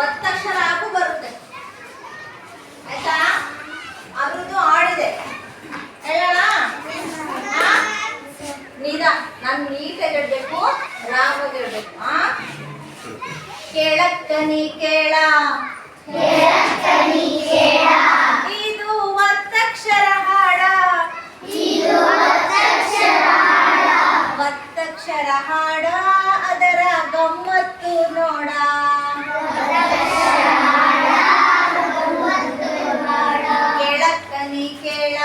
ಒತ್ತಕ್ಷರ ಹಾಗೂ ಬರುತ್ತೆ. ಆಯ್ತಾ? ಅದ್ರದ್ದು ಆಡಿದೆ. ಹೇಳೋಣ? ನಿಧ ನಾನು ನೀಟಾಗಿ ಇಡ್ಬೇಕು ನೀ ಇಡ್ಬೇಕು ಹಾ ಕೇಳಕ್ಕನಿ ಕೇಳ. ಇದು ಒತ್ತಕ್ಷರ ಹಾಡ. ಒತ್ತಕ್ಷರ ಹಾಡ. ಕೇಳ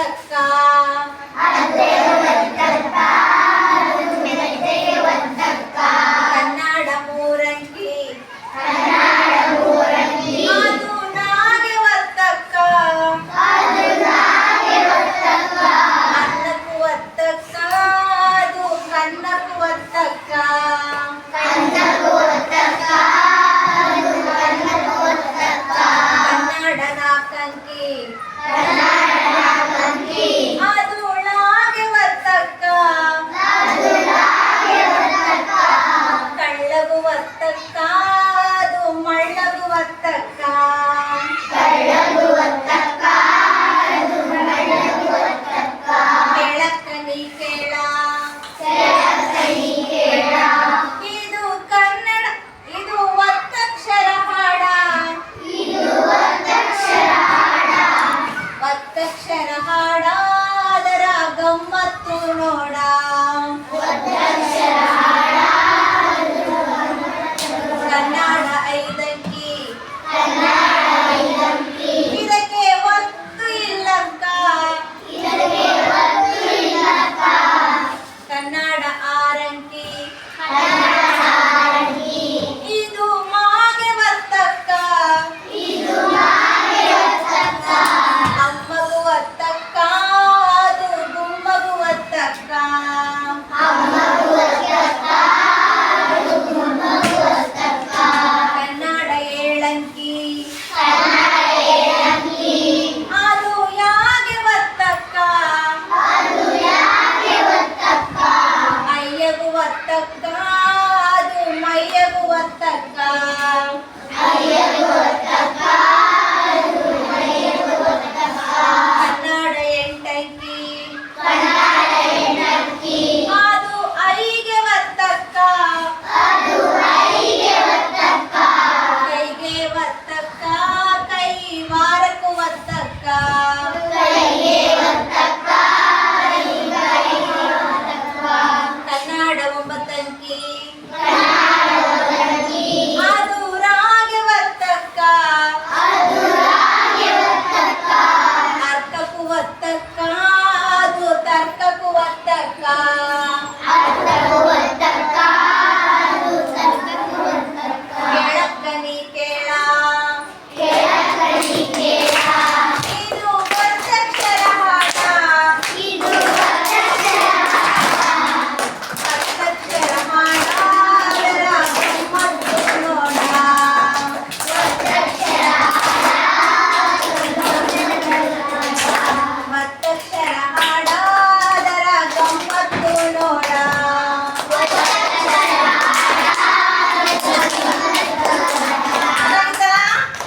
तक का ಹಾಡಾದರ ಗಮ್ಮತ್ತು ನೋಡ 終った